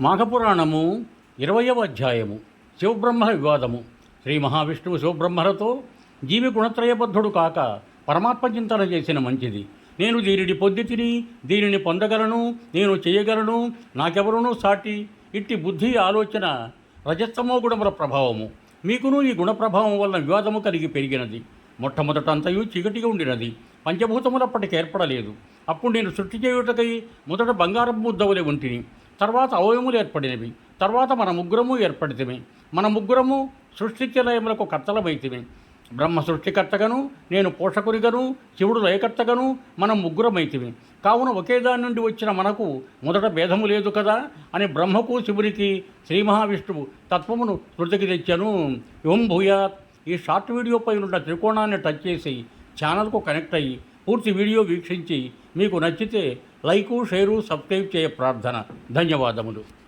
మాఘపురాణము ఇరవయవ అధ్యాయము శివబ్రహ్మ వివాదము. శ్రీ మహావిష్ణువు శివబ్రహ్మలతో జీవి గుణత్రయబద్ధుడు కాక పరమాత్మ చింతన చేసిన మంచిది. నేను దీనిని పొద్దుతిని దీనిని పొందగలను నేను చేయగలను నాకెవరునూ సాటి ఇట్టి బుద్ధి ఆలోచన రజస్తమో గుణముల ప్రభావము. మీకును ఈ గుణ ప్రభావం వలన వివాదము కలిగి పెరిగినది. మొట్టమొదట అంతయు చీకటిగా ఉండినది. పంచభూతములప్పటికి ఏర్పడలేదు. అప్పుడు నేను సృష్టి చేయుటకై మొదట బంగారం ముద్దవులే ఉంటిని. తర్వాత అవయములు ఏర్పడినవి. తర్వాత మన ముగ్గురము ఏర్పడితిమి. మన ముగ్గురము సృష్టిచలయములకు కర్తలమైతిమి. బ్రహ్మ సృష్టికర్తగను నేను పోషకునిగను శివుడు లయకర్తగను మనం ముగ్గురమైతివి కావున ఒకే దాని నుండి వచ్చిన మనకు మొదట భేదము లేదు కదా అని బ్రహ్మకు శివునికి శ్రీ మహావిష్ణువు తత్వమును శృతికి తెచ్చాను. ఓం భూయాత్. ఈ షార్ట్ వీడియో పై ఉన్న త్రికోణాన్ని టచ్ చేసి ఛానల్కు కనెక్ట్ అయ్యి పూర్తి వీడియో వీక్షించి మీకు నచ్చితే లైకు షేరు సబ్స్క్రైబ్ చేయ ప్రార్థన. ధన్యవాదములు.